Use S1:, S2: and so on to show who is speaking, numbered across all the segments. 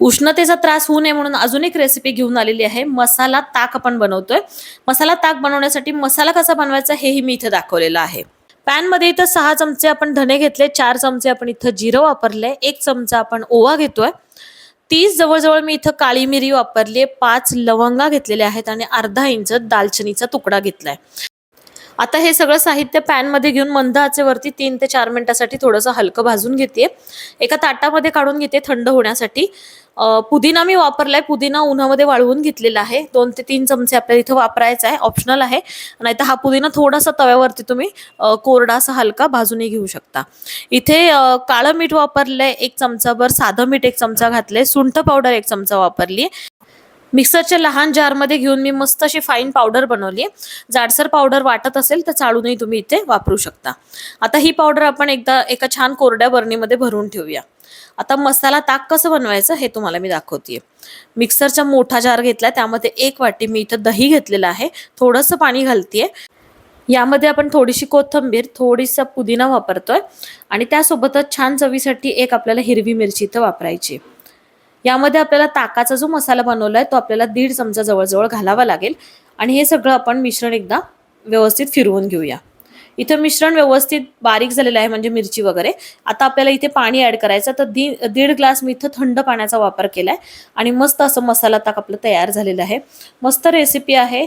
S1: उष्णतेचा त्रास होऊ नये म्हणून अजून एक रेसिपी घेऊन आलेली आहे. मसाला ताक आपण बनवतोय. मसाला ताक बनवण्यासाठी मसाला कसा बनवायचा हेही मी इथं दाखवलेलं आहे. पॅनमध्ये इथं सहा चमचे आपण धने घेतले चार चमचे आपण इथं जिरं वापरले एक चमचा आपण ओवा घेतोय. तीस जवळजवळ मी इथं काळी मिरी वापरली पाच लवंगा घेतलेल्या आहेत आणि अर्धा इंच दालचिनीचा तुकडा घेतलाय. आता हे सगळं साहित्य पॅनमध्ये घेऊन मंद आचेवरती तीन ते चार मिनिटासाठी थोडंसं हलकं भाजून घेते. एका ताटामध्ये काढून घेते थंड होण्यासाठी. पुदिना मी वापरलाय. पुदिना उन्हामध्ये वाळवून घेतलेला आहे. दोन ते तीन चमचे आपल्याला इथं वापरायचा आहे. ऑप्शनल आहे. नाही तर हा पुदिना थोडासा तव्यावरती तुम्ही कोरडा असा हलका भाजूनही घेऊ शकता. इथे काळं मीठ वापरलंय. एक चमचाभर साधं मीठ एक चमचा घातलंय. सुंठ पावडर एक चमचा वापरली मिक्सरच्या लहान जारमध्ये घेऊन मी मस्त अशी फाईन पावडर बनवली जाडसर पावडर वाटत असेल तर चाळूनही तुम्ही इथे वापरू शकता. आता ही पावडर आपण एकदा एका छान कोरड्या बरणीमध्ये भरून ठेवूया. आता मसाला ताक कसं बनवायचं हे तुम्हाला मी दाखवतेय. मिक्सरचा मोठा जार घेतला त्यामध्ये एक वाटी मी इथं दही घेतलेलं आहे. थोडंसं पाणी घालतीये. यामध्ये आपण थोडीशी कोथिंबीर थोडीसा पुदिना वापरतोय. आणि त्यासोबतच छान चवीसाठी एक आपल्याला हिरवी मिरची इथं वापरायची यामध्ये आपल्याला ताकाचा जो मसाला बनवला आहे तो आपल्याला दीड चमचा जवळजवळ घालावा लागेल. आणि हे सगळं आपण मिश्रण एकदा व्यवस्थित फिरवून घेऊया. इथं मिश्रण व्यवस्थित बारीक झालेलं आहे म्हणजे मिरची वगैरे. आता आपल्याला इथे पाणी ऍड करायचं तर दी दीड ग्लास मी इथं थंड पाण्याचा वापर केलाय. आणि मस्त असं मसाला ताक आपलं तयार झालेलं आहे. मस्त रेसिपी आहे.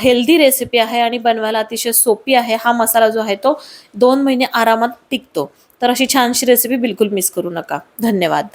S1: हेल्दी रेसिपी आहे आणि बनवायला अतिशय सोपी आहे. हा मसाला जो आहे तो दोन महिने आरामात टिकतो. तर अशी छानशी रेसिपी बिलकुल मिस करू नका. धन्यवाद.